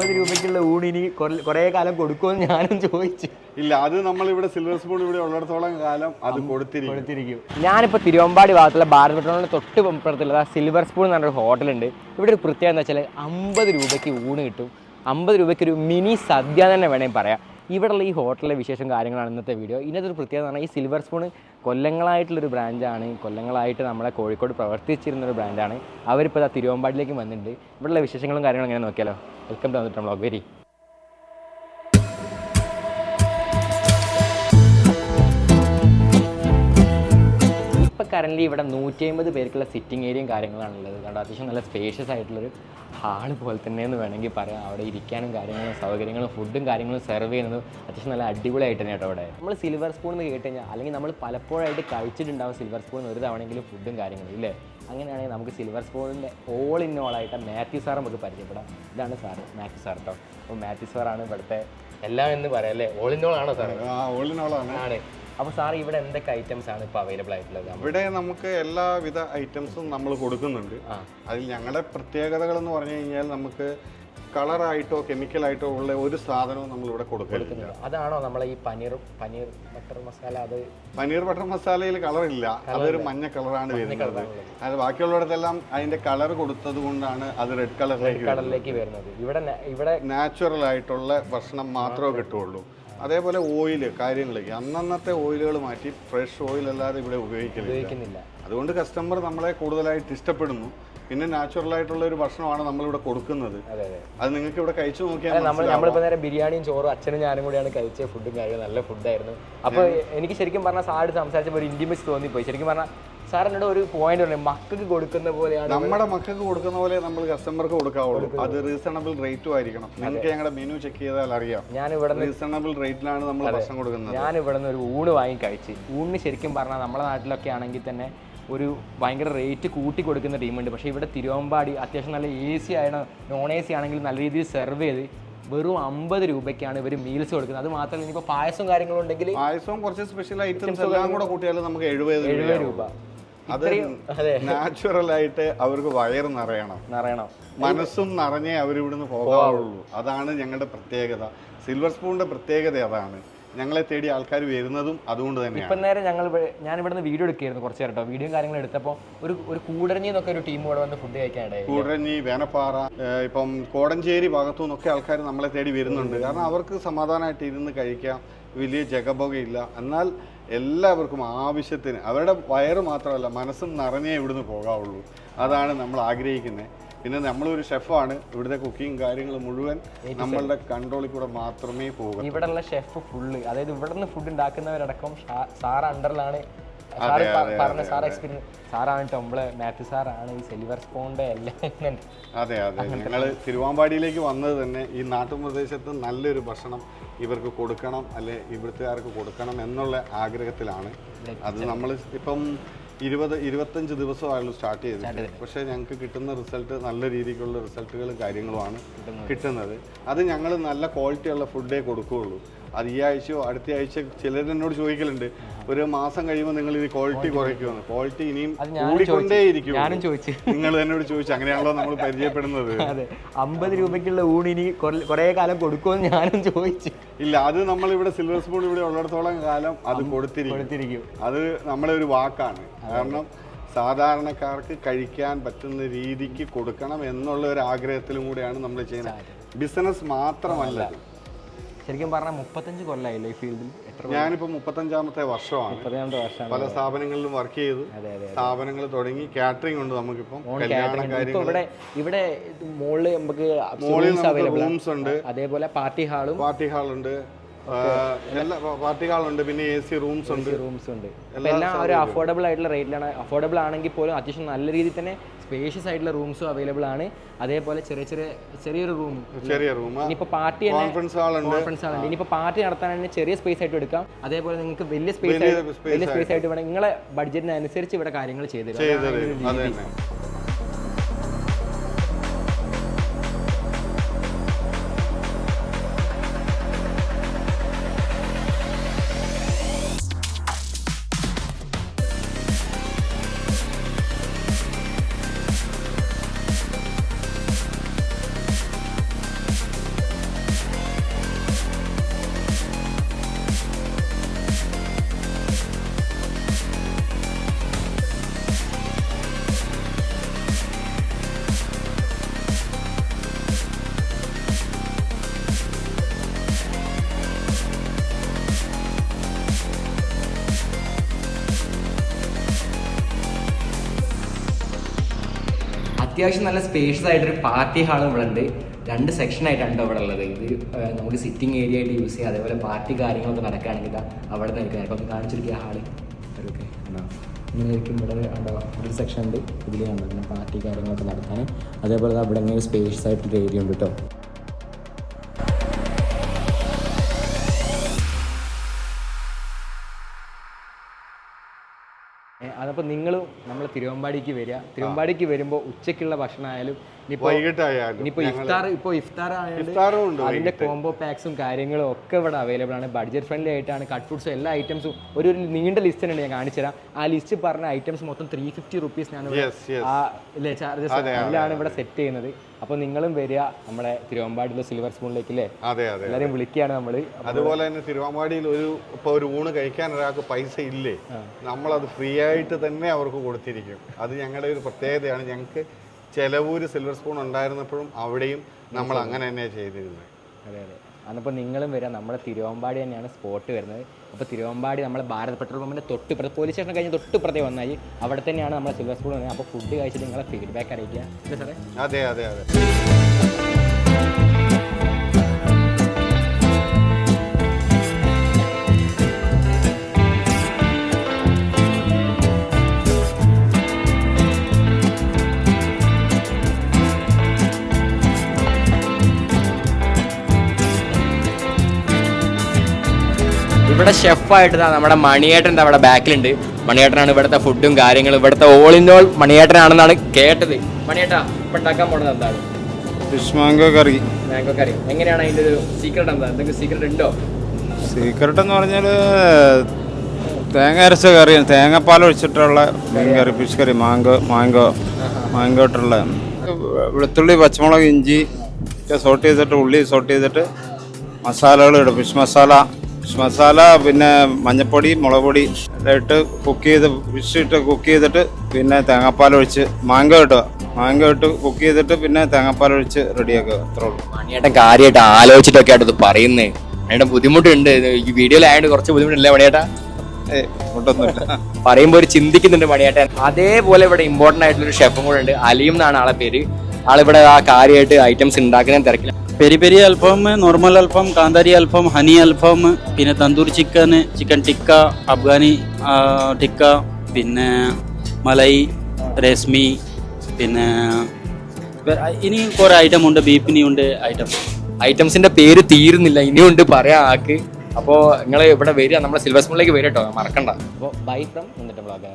അമ്പത് രൂപയ്ക്കുള്ള ഊണിനി കുറെ കാലം കൊടുക്കുമെന്ന് ഞാനും ചോദിച്ചു. ഇല്ല അത് നമ്മൾ ഇവിടെ സിൽവർ സ്പൂൺ ഇവിടെ ഉള്ളിടത്തോളം കാലം അത് കൊടുത്തിരിക്കും. കൊടുത്തിരിക്കും. ഞാനിപ്പോൾ തിരുവമ്പാടി ഭാഗത്തുള്ള ഭാരത് പെട്രോളിന് തൊട്ട് പുറത്തുള്ള സിൽവർ സ്പൂൺ എന്ന് പറഞ്ഞൊരു ഹോട്ടലുണ്ട്. ഇവിടെ ഒരു പ്രത്യേകത എന്ന് വെച്ചാൽ അമ്പത് രൂപയ്ക്ക് ഊണ് കിട്ടും. അമ്പത് രൂപയ്ക്ക് ഒരു മിനി സദ്യ തന്നെ വേണമെങ്കിൽ പറയാം. ഇവിടെയുള്ള ഈ ഹോട്ടലിലെ വിശേഷം കാര്യങ്ങളാണ് ഇന്നത്തെ വീഡിയോ ഇന്നത്തെ ഒരു പ്രത്യേകത പറഞ്ഞാൽ ഈ സിൽവർ സ്പൂൺ കൊല്ലങ്ങളായിട്ടുള്ളൊരു ബ്രാൻഡാണ് കൊല്ലങ്ങളായിട്ട് നമ്മളെ കോഴിക്കോട് പ്രവർത്തിച്ചിരുന്ന ഒരു ബ്രാൻഡാണ് അവരിപ്പോൾ ആ തിരുവമ്പാടിലേക്ക് വന്നിട്ടുണ്ട്. ഇവിടെയുള്ള വിശേഷങ്ങളും കാര്യങ്ങളും എങ്ങനെ നോക്കിയാലോ? വെൽക്കം ടു വന്നിട്ട് ബ്ലോഗ് വെരി. കറന്റ് ഇവിടെ നൂറ്റി അമ്പത് പേർക്കുള്ള സിറ്റിംഗ് ഏരിയയും കാര്യങ്ങളാണ് ഉള്ളത്. കണ്ടോ? അത്യാവശ്യം നല്ല സ്പേഷ്യസ് ആയിട്ടുള്ളൊരു ഹാൾ പോലെ തന്നെ എന്ന് വേണമെങ്കിൽ പറയാം. അവിടെ ഇരിക്കാനും കാര്യങ്ങളും സൗകര്യങ്ങളും ഫുഡും കാര്യങ്ങളും സെർവ് ചെയ്യുന്നത് അത്യാവശ്യം നല്ല അടിപൊളിയായിട്ട് തന്നെ കേട്ടോ അവിടെ. നമ്മൾ സിൽവർ സ്പൂൺ എന്ന് കേട്ട് കഴിഞ്ഞാൽ അല്ലെങ്കിൽ നമ്മൾ പലപ്പോഴായിട്ട് കഴിച്ചിട്ടുണ്ടാവും സിൽവർ സ്പൂൺ ഒരു തവണയെങ്കിലും ഫുഡും കാര്യങ്ങളും ഇല്ലേ? അങ്ങനെയാണെങ്കിൽ നമുക്ക് സിൽവർ സ്പൂണിന്റെ ഓൾ ഇൻ ഓൾ ആയിട്ട് മാത്യു സാർ നമുക്ക് പരിചയപ്പെടാം. ഇതാണ് സാർ മാത്യു സാർ കേട്ടോ അപ്പോൾ മാത്യു സാറാണ് ഇവിടുത്തെ എല്ലാം എന്ന് പറയാം അല്ലേ? ഓൾ ഇൻ ഓൾ ആണോ സാർ ആ ഓൾ ആണ്. അപ്പോൾ സാർ ഇവിടെ എന്തൊക്കെ ഐറ്റംസ് ആണ് ഇപ്പോൾ അവൈലബിൾ ആയിട്ടുള്ളത്? ഇവിടെ നമുക്ക് എല്ലാവിധ ഐറ്റംസും നമ്മൾ കൊടുക്കുന്നുണ്ട്. അതിൽ ഞങ്ങളുടെ പ്രത്യേകതകൾ എന്ന് പറഞ്ഞു കഴിഞ്ഞാൽ നമുക്ക് കളറായിട്ടോ കെമിക്കലായിട്ടോ ഉള്ള ഒരു സാധനവും നമ്മൾ ഇവിടെ കൊടുക്കുന്നില്ല. അതാണോ നമ്മളെ ഈ പനീർ പനീർ ബട്ടർ മസാല അത്? പനീർ ബട്ടർ മസാലയിൽ കളറില്ല അതൊരു മഞ്ഞ കളറാണ് വരുന്നത്. അത് ബാക്കിയുള്ളിടത്തെല്ലാം അതിന്റെ കളർ കൊടുത്തത് കൊണ്ടാണ് അത് റെഡ് കളറിലേക്ക് കളറിലേക്ക് വരുന്നത്. ഇവിടെ ഇവിടെ നാച്ചുറൽ ആയിട്ടുള്ള ഭക്ഷണം മാത്രമേ കിട്ടുള്ളൂ അതേപോലെ ഓയിൽ കാര്യങ്ങളിലേക്ക് അന്നന്നത്തെ ഓയിലുകൾ മാറ്റി ഫ്രഷ് ഓയിൽ അല്ലാതെ ഇവിടെ ഉപയോഗിക്കുന്നില്ല. അതുകൊണ്ട് കസ്റ്റമർ നമ്മളെ കൂടുതലായിട്ട് ഇഷ്ടപ്പെടുന്നു. പിന്നെ നാച്ചുറൽ ആയിട്ടുള്ള ഒരു ഭക്ഷണമാണ് നമ്മളിവിടെ കൊടുക്കുന്നത്. അതെ നിങ്ങൾക്ക് ഇവിടെ കഴിച്ചു നോക്കിയാൽ നമ്മൾ. നമ്മളിപ്പോൾ നേരെ ബിരിയാണിയും ചോറും അച്ഛനും ഞാനും കൂടിയാണ് കഴിച്ച ഫുഡും കാര്യങ്ങളും. നല്ല ഫുഡായിരുന്നു അപ്പോൾ എനിക്ക് ശരിക്കും പറഞ്ഞാൽ സാർ സംസാരിച്ചപ്പോൾ ഒരു ഇന്റിമസ് തോന്നിപ്പോയി. ശരിക്കും പറഞ്ഞാൽ സാർ എന്നോട് ഒരു പോയിന്റ് പറയും മക്കൾക്ക് കൊടുക്കുന്ന പോലെയാണ് നമ്മുടെ മക്കൾക്ക് കൊടുക്കുന്ന പോലെ നമ്മൾ കസ്റ്റമർക്ക് കൊടുക്കാവുള്ളൂ. അത് റീസണബിൾ റേറ്റും ആയിരിക്കണം. നിങ്ങൾക്ക് ഞങ്ങളുടെ മെനു ചെക്ക് ചെയ്താൽ അറിയാം. ഞാൻ ഇവിടെ റീസണബിൾ റേറ്റിലാണ് നമ്മൾ ഭക്ഷണം കൊടുക്കുന്നത്. ഞാൻ ഇവിടെ നിന്ന് ഒരു ഊണ് വാങ്ങി കഴിച്ച് ഊണിന് ശരിക്കും പറഞ്ഞാൽ നമ്മുടെ നാട്ടിലൊക്കെ ആണെങ്കിൽ തന്നെ ഒരു ഭയങ്കര റേറ്റ് കൂട്ടി കൊടുക്കുന്ന ടീമുണ്ട് പക്ഷേ ഇവിടെ തിരുവമ്പാടി അത്യാവശ്യം നല്ല എ സി ആയാലും നോൺ എ സി ആണെങ്കിൽ നല്ല രീതിയിൽ സെർവ് ചെയ്ത് വെറും അമ്പത് രൂപയ്ക്കാണ് ഇവർ മീൽസ് കൊടുക്കുന്നത്. അത് മാത്രമല്ല ഇനിയിപ്പോൾ പായസവും കാര്യങ്ങളും ഉണ്ടെങ്കിൽ പായസവും കുറച്ച് സ്പെഷ്യൽ ഐറ്റംസ് എല്ലാം കൂടെ കൂട്ടിയാലും നമുക്ക് എഴുപത് എഴുപത് രൂപ. അത് നാച്ചുറൽ ആയിട്ട് അവർക്ക് വയറ് നിറയണം. നിറയണം. മനസ്സും നിറഞ്ഞേ അവരിവിടുന്ന് പോകാവുള്ളൂ. അതാണ് ഞങ്ങളുടെ പ്രത്യേകത. സിൽവർ സ്പൂണിന്റെ പ്രത്യേകത അതാണ്. ഞങ്ങളെ തേടി ആൾക്കാർ വരുന്നതും അതുകൊണ്ട് തന്നെയാണ്. ഇപ്പം നേരെ ഞങ്ങൾ ഞാൻ ഇവിടെ നിന്ന് വീഡിയോ എടുക്കുകയായിരുന്നു കുറച്ച് നേരം കേട്ടോ. വീഡിയോ കാര്യങ്ങളും എടുത്തപ്പോൾ ഒരു ഒരു കൂടരഞ്ഞി എന്നൊക്കെ ഒരു ടീം ഇവിടെ വന്ന് ഫുഡ് കഴിക്കാനിടയായി കൂടരഞ്ഞി വേനപ്പാറ ഇപ്പം കോടഞ്ചേരി ഭാഗത്തു നിന്നൊക്കെ ആൾക്കാർ നമ്മളെ തേടി വരുന്നുണ്ട്. കാരണം അവർക്ക് സമാധാനമായിട്ട് ഇരുന്ന് കഴിക്കാം. വലിയ ജഗബോഗയില്ല. എന്നാൽ എല്ലാവർക്കും ആവശ്യത്തിന് അവരുടെ വയറ് മാത്രമല്ല മനസ്സും നിറഞ്ഞേ ഇവിടുന്ന് പോകാവുള്ളൂ. അതാണ് നമ്മൾ ആഗ്രഹിക്കുന്നത് പിന്നെ നമ്മളൊരു ഷെഫാണ് ഇവിടുത്തെ കുക്കിംഗ് കാര്യങ്ങൾ മുഴുവൻ നമ്മളുടെ കൺട്രോളിൽ കൂടെ മാത്രമേ പോകൂ ഇവിടെയുള്ള ഷെഫ് ഫുള്ള് അതായത് ഇവിടെ നിന്ന് ഫുഡ് ഉണ്ടാക്കുന്നവരടക്കം സാർ അണ്ടറിലാണ് പറഞ്ഞ സാർ എക്സ്പീരിയൻസ് സാറാണ് ടൊമ്പിൾ മാത്യു സാറാണ് ഈ സിൽവർ സ്പോണിന്റെ എല്ലാം അതെ അതെ. ഞങ്ങൾ തിരുവാമ്പാടിയിലേക്ക് വന്നത് തന്നെ ഈ നാട്ടുപ്രദേശത്ത് നല്ലൊരു ഭക്ഷണം ഇവർക്ക് കൊടുക്കണം അല്ലെ ഇവിടുത്തുകാർക്ക് കൊടുക്കണം എന്നുള്ള ആഗ്രഹത്തിലാണ്. അത് നമ്മൾ ഇപ്പം ഇരുപത് ഇരുപത്തഞ്ച് ദിവസമായുള്ളൂ സ്റ്റാർട്ട് ചെയ്തത് പക്ഷേ ഞങ്ങൾക്ക് കിട്ടുന്ന റിസൾട്ട് നല്ല രീതിക്കുള്ള റിസൾട്ടുകളും കാര്യങ്ങളുമാണ് കിട്ടുന്നത്. അത് ഞങ്ങൾ നല്ല ക്വാളിറ്റിയുള്ള ഫുഡേ കൊടുക്കുകയുള്ളൂ. അത് ഈ ആഴ്ചയോ അടുത്ത ആഴ്ച ചിലർ എന്നോട് ചോദിക്കലുണ്ട്. ഒരു മാസം കഴിയുമ്പോൾ നിങ്ങൾ ഇത് ക്വാളിറ്റി കുറയ്ക്കുമെന്ന്. ക്വാളിറ്റി ഇനിയും കൂടിക്കൊണ്ടേയിരിക്കും ഞാനും ചോദിച്ചു. നിങ്ങൾ എന്നോട് ചോദിച്ചു. അങ്ങനെയാണല്ലോ നമ്മൾ പരിചയപ്പെടുന്നത്. അതെ. അമ്പത് രൂപയ്ക്കുള്ള ഊണ് ഇനി കുറേ കാലം കൊടുക്കുമെന്ന് ഞാനും ചോദിച്ചു. ഇല്ല അത് നമ്മൾ ഇവിടെ സിൽവർ സ്പൂൺ ഇവിടെ ഉള്ളിടത്തോളം കാലം അത് കൊടുത്തിരിക്കും. അത് നമ്മളെ ഒരു വാക്കാണ്. കാരണം സാധാരണക്കാർക്ക് കഴിക്കാൻ പറ്റുന്ന രീതിക്ക് കൊടുക്കണം എന്നുള്ള ഒരു ആഗ്രഹത്തിലും കൂടെയാണ് നമ്മൾ ചെയ്യുന്നത്. ബിസിനസ് മാത്രമല്ല. ശരിക്കും പറഞ്ഞാൽ മുപ്പത്തഞ്ച് കൊല്ലമായില്ലേ ഈ ഫീൽഡിൽ? എത്ര ഞാനിപ്പോ മുപ്പത്തഞ്ചാമത്തെ വർഷമാണ്. പല സ്ഥാപനങ്ങളിലും വർക്ക് ചെയ്തു. സ്ഥാപനങ്ങൾ തുടങ്ങി. കാറ്ററിംഗ് ഉണ്ട് നമുക്കിപ്പം. കല്യാണ കാര്യങ്ങൾ ഇവിടെ ഇവിടെ മുകളിൽ നമുക്ക് മുകളിൽ റൂംസ് ഉണ്ട്. അതേപോലെ പാർട്ടി ഹാളും പാർട്ടി ഹാളുണ്ട് പാർട്ടി ഹാളുണ്ട് പിന്നെ എ സി റൂംസ് ഉണ്ട്. റൂംസ് ഉണ്ട്. എല്ലാം ഒരു അഫോർഡബിൾ ആയിട്ടുള്ള റേറ്റിലാണ് അഫോർഡബിൾ ആണെങ്കിൽ പോലും അത്യാവശ്യം നല്ല രീതിയിൽ തന്നെ സ്പേഷ്യസ് ആയിട്ടുള്ള റൂംസും അവൈലബിൾ ആണ്. അതേപോലെ ചെറിയ ചെറിയ ചെറിയൊരു റൂം ചെറിയ റൂം ഇപ്പൊ പാർട്ടി തന്നെ കോൺഫറൻസ് ഹാൾ ഉണ്ട്. കോൺഫറൻസ് ആണ് ഇനിയിപ്പോ പാർട്ടി നടത്താനാണെങ്കിൽ ചെറിയ സ്പേസ് ആയിട്ട് എടുക്കാം. അതേപോലെ നിങ്ങൾക്ക് വലിയ സ്പേസ് വലിയ സ്പേസ് ആയിട്ട്. വേണം നിങ്ങളെ ബഡ്ജറ്റിനനുസരിച്ച് ഇവിടെ കാര്യങ്ങൾ ചെയ്തു തരും. അത്യാവശ്യം നല്ല സ്പേഷ്യസ് ആയിട്ടൊരു പാർട്ടി ഹാൾ ഇവിടെ ഉണ്ട് രണ്ട് സെക്ഷൻ ആയിട്ടാണ് ഇവിടെ ഉള്ളത്. ഇത് നമുക്ക് സിറ്റിംഗ് ഏരിയ ആയിട്ട് യൂസ് ചെയ്യാം. അതേപോലെ പാർട്ടി കാര്യങ്ങളൊക്കെ നടക്കുകയാണെങ്കിൽ അവിടെ നിന്ന് നിൽക്കുന്നത് അപ്പം കാണിച്ചിരിക്കുക ഹാൾ ഓക്കെ. ഉണ്ടോ ഇങ്ങനെയായിരിക്കും ഇവിടെ ഉണ്ടാവുക ഒരു സെക്ഷൻ ഉണ്ട്. ഇതിലാണ് പാർട്ടി കാര്യങ്ങളൊക്കെ നടത്താൻ. അതേപോലെ അവിടെ ഇങ്ങനെ സ്പേഷ്യസ് ആയിട്ടൊരു ഏരിയ ഉണ്ട് കേട്ടോ അതപ്പോൾ നിങ്ങൾ നമ്മൾ തിരുവമ്പാടിക്ക് വരിക. തിരുവമ്പാടിക്ക് വരുമ്പോൾ ഉച്ചയ്ക്കുള്ള ഭക്ഷണമായാലും വൈകിട്ടായാലും ഇനിയിപ്പോൾ ഇഫ്താർ ഇപ്പോൾ ഇഫ്താർ ആയാലും അതിന്റെ കോംബോ പാക്സും കാര്യങ്ങളും ഒക്കെ ഇവിടെ അവൈലബിൾ ആണ്. ബഡ്ജറ്റ് ഫ്രണ്ട്ലി ആയിട്ടാണ് കട്ട് ഫ്രൂട്ട്സും എല്ലാ ഐറ്റംസും ഒരു ഒരു നീണ്ട ലിസ്റ്റ് തന്നെ ഞാൻ കാണിച്ചു തരാം. ആ ലിസ്റ്റ് പറഞ്ഞ ഐറ്റംസ് മൊത്തം ത്രീ ഫിഫ്റ്റി റുപ്പീസിനാണ് യെസ് ആ ചാർജസ് അതിലാണ് ഇവിടെ സെറ്റ് ചെയ്യുന്നത്. അപ്പോൾ നിങ്ങളും വരിക നമ്മുടെ തിരുവമ്പാടിയിലെ സിൽവർ സ്പൂണിലേക്ക് അല്ലേ അതെ അതെ എല്ലാവരെയും വിളിക്കുകയാണ് നമ്മൾ. അതുപോലെ തന്നെ തിരുവമ്പാടിയിൽ ഒരു ഇപ്പോൾ ഒരു ഊണ് കഴിക്കാൻ ഒരാൾക്ക് പൈസ ഇല്ലേ? നമ്മളത് ഫ്രീ ആയിട്ട് തന്നെ അവർക്ക് കൊടുത്തിരിക്കും. അത് ഞങ്ങളുടെ ഒരു പ്രത്യേകതയാണ്. ഞങ്ങൾക്ക് ചെലവൂര് സിൽവർ സ്പൂൺ ഉണ്ടായിരുന്നപ്പോഴും അവിടെയും നമ്മൾ അങ്ങനെ തന്നെയാണ് ചെയ്തിരുന്നത്. അതെ അതെ. അന്നപ്പോൾ നിങ്ങളും വരിക നമ്മുടെ തിരുവമ്പാടി തന്നെയാണ് സ്പോട്ട് വരുന്നത്. അപ്പോൾ തിരുവമ്പാടി നമ്മളെ ഭാരത് പെട്രോൾ പമ്പിന്റെ തൊട്ട് ഇപ്പുറത്ത് പോലീസ് സ്റ്റേഷൻ കഴിഞ്ഞ് തൊട്ട് ഇപ്പുറത്തേ വന്നായി അവിടെ തന്നെയാണ് നമ്മുടെ സിൽവർ സ്പൂൺ വരുന്നത്. അപ്പോൾ ഫുഡ് കഴിച്ചിട്ട് നിങ്ങളെ ഫീഡ്ബാക്ക് അറിയിക്കുക. അല്ലേ സാറേ? അതെ അതെ അതെ. ഇവിടെ ഷെഫായിട്ട് നമ്മുടെ മണിയേട്ടൻ അവിടെ ബാക്കിലുണ്ട്. മണിയേട്ടനാണ് ഇവിടുത്തെ ഫുഡും കാര്യങ്ങളും. ഇവിടുത്തെ ഓൾ ഇൻ ഓൾ മണിയേട്ടനാണെന്നാണ് കേട്ടത്. മണിയേട്ടാ ഇപ്പൊ ഉണ്ടാക്കാൻ പോണത് എന്താണ്? Fish mango curry mango curry എങ്ങനെയാണ് അതിന്റെ ഒരു സീക്രട്ട് എന്താ? എന്തെങ്കിലും സീക്രട്ട് ഉണ്ടോ? സീക്രട്ട് എന്ന് പറഞ്ഞാൽ തേങ്ങ അരച്ച കറി തേങ്ങാപ്പാൽ ഒഴിച്ചിട്ടുള്ള മീൻ കറി fish curry mango mango mango ഇട്ടുള്ള. വെളുത്തുള്ളി പച്ചമുളക് ഇഞ്ചി ഒക്കെ സോട്ട് ചെയ്തിട്ട് ഉള്ളി സോട്ട് ചെയ്തിട്ട് മസാലകൾ ഇടും. ഫിഷ് മസാല ഫിഷ് മസാല പിന്നെ മഞ്ഞപ്പൊടി മുളക് പൊടി ഇട്ട് കുക്ക് ചെയ്ത് ഫിഷ് ഇട്ട് കുക്ക് ചെയ്തിട്ട് പിന്നെ തേങ്ങാപ്പാൽ ഒഴിച്ച് മാങ്ങ കിട്ടുക മാങ്ങ ഇട്ട് കുക്ക് ചെയ്തിട്ട് പിന്നെ തേങ്ങാപ്പാൽ ഒഴിച്ച് റെഡിയാക്കുക അത്രേ ഉള്ളൂ. മണിയേട്ടൻ കാര്യമായിട്ട് ആലോചിച്ചിട്ടൊക്കെ ആയിട്ട് ഇത് പറയുന്നേ. മണിയേട്ടൻ ബുദ്ധിമുട്ടുണ്ട്. ഈ വീഡിയോയിലായതുകൊണ്ട് കുറച്ച് ബുദ്ധിമുട്ടില്ലേ മണിയേട്ടാ? പറയുമ്പോൾ ഒരു ചിന്തിക്കുന്നുണ്ട് മണിയേട്ടൻ. അതേപോലെ ഇവിടെ ഇമ്പോർട്ടന്റ് ആയിട്ടുള്ള ഒരു ഷെഫും കൂടെ ഉണ്ട്. അലിയും എന്നാണ് ആളെ പേര്. ആളിവിടെ ആ കാര്യമായിട്ട് ഐറ്റംസ് ഉണ്ടാക്കുന്ന തിരക്കില്ല പെരി പെരി അൽഫാം നോർമൽ അൽഫാം കാന്താരി അൽഫാം ഹണി അൽഫാം പിന്നെ തന്തൂർ ചിക്കൻ ചിക്കൻ ടിക്ക അഫ്ഗാനി ടിക്ക പിന്നെ മലൈ രശ്മി പിന്നെ ഇനി കുറേ ഐറ്റം ഉണ്ട് ബീഫിനി ഉണ്ട് ഐറ്റം ഐറ്റംസിന്റെ പേര് തീരുന്നില്ല ഇനിയുണ്ട് പറയാം ആക്ക് അപ്പോൾ നിങ്ങൾ ഇവിടെ വരിക നമ്മുടെ സിൽവർ മുകളിലേക്ക് വരിക കേട്ടോ മറക്കണ്ട. അപ്പോൾ ബൈ ഫ്രം എന്നിട്ട് ബ്ലോഗ്